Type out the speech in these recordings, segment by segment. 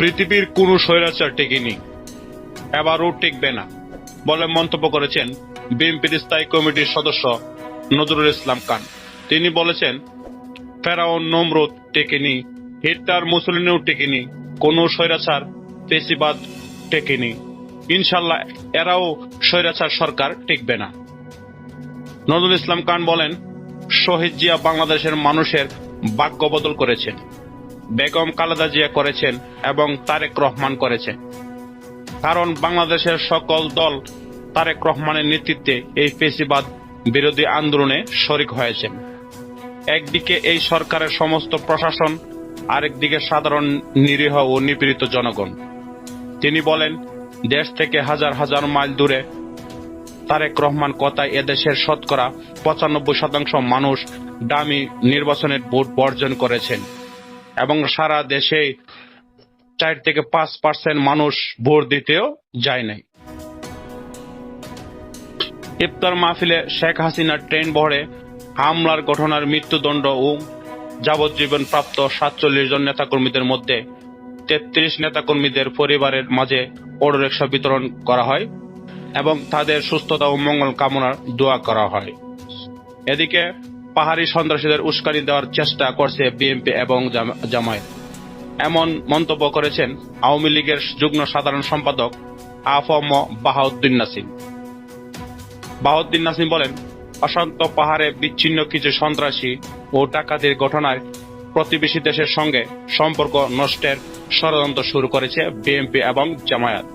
পৃথিবীর কোনো স্বৈরাচার টেকেনি। এবারও টিকবে না, বলে মন্তব্য করেছেন বিএনপির স্থায়ী কমিটির সদস্য নজরুল ইসলাম খান। তিনি বলেছেন, ফেরাউন নমরুদ টেকেনি, হিটলার মুসলিনেও টেকেনি, কোনো স্বৈরাচার পেশিবাদ টেকেনি। ইনশাল্লাহ এরাও স্বৈরাচার সরকার টিকবে না। নজরুল ইসলাম খান বলেন, শহীদ জিয়া বাংলাদেশের মানুষের ভাগ্য বদল করেছেন। বেগম খালেদা জিয়া করেছেন এবং তারেক রহমান করেছেন কারণ বাংলাদেশের সকল দল তারেক রহমানের নেতৃত্বে এই পেশিবাদ বিরোধী আন্দোলনে শরিক হয়েছেন। একদিকে এই সরকারের সমস্ত প্রশাসন, আরেকদিকে সাধারণ নিরীহ ও নিপীড়িত জনগণ। তিনি বলেন, দেশ থেকে হাজার হাজার মাইল দূরে তারেক রহমান কথায় এদেশের শতকরা পঁচানব্বই শতাংশ মানুষ দামি নির্বাচনের ভোট বর্জন করেছেন। এবং সারা দেশে চার থেকে পাঁচ পার্সেন্ট মানুষ ভোট দিতেও যায় নাই। ইফতার মাহফিলে শেখ হাসিনার ট্রেন ভরে হামলার ঘটনার মৃত্যুদণ্ড ও যাবজ্জীবন প্রাপ্ত সাতচল্লিশ জন নেতাকর্মীদের মধ্যে তেত্রিশ নেতাকর্মীদের পরিবারের মাঝে অটোরিকশা বিতরণ করা হয় এবং তাদের সুস্থতা ও মঙ্গল কামনার দোয়া করা হয়। এদিকে পাহাড়ি সন্ত্রাসীদের উস্কানি দেওয়ার চেষ্টা করছে বিএনপি এবং জামায়াত। এমন মন্তব্য করেছেন আওয়ামী লীগের যুগ্ম সাধারণ সম্পাদক আফম বাহাউদ্দিন নাসিম। বাহাউদ্দিন নাসিম বলেন, অশান্ত পাহাড়ে বিচ্ছিন্ন কিছু সন্ত্রাসী ও ডাকাতির ঘটনায় প্রতিবেশী দেশের সঙ্গে সম্পর্ক নষ্টের ষড়যন্ত্র শুরু করেছে বিএনপি এবং জামায়াত।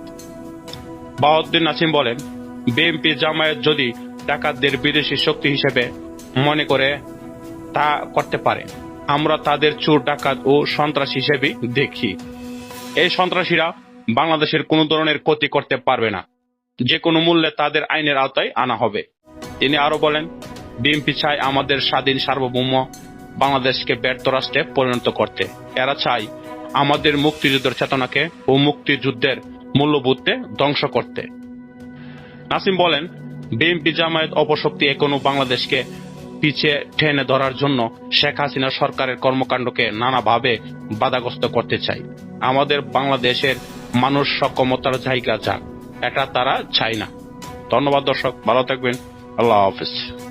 বাহাউদ্দিন নাসিম বলেন, বিএনপি জামায়াত যদি ডাকাতদের বিদেশি শক্তি হিসেবে মনে করে তা করতে পারে। আমরা তাদের চোর, ডাকাত ও সন্ত্রাস হিসেবে দেখি। এই সন্ত্রাসীরা বাংলাদেশের কোনো ধরনের ক্ষতি করতে পারবে না। যে কোনো মূল্যে তাদের আইনের আওতায় আনা হবে। তিনি আরও বলেন, বিএনপি চায় আমাদের স্বাধীন সার্বভৌম বাংলাদেশকে ব্যর্থ রাষ্ট্রে পরিণত করতে। এরা চায় আমাদের মুক্তিযুদ্ধের চেতনাকে ও মুক্তিযুদ্ধের মূল্যবোধকে ধ্বংস করতে। নাসিম বলেন, বিএনপি জামায়াত অপশক্তি এখনও বাংলাদেশকে পিছিয়ে ঠেনে ধরার জন্য শেখ হাসিনা সরকারের কর্মকাণ্ডকে নানাভাবে বাধাগ্রস্ত করতে চাই আমাদের বাংলাদেশের মানুষ সক্ষমতার জায়গা যাক, এটা তারা চায় না। ধন্যবাদ দর্শক, ভালো থাকবেন। আল্লাহ হাফিজ।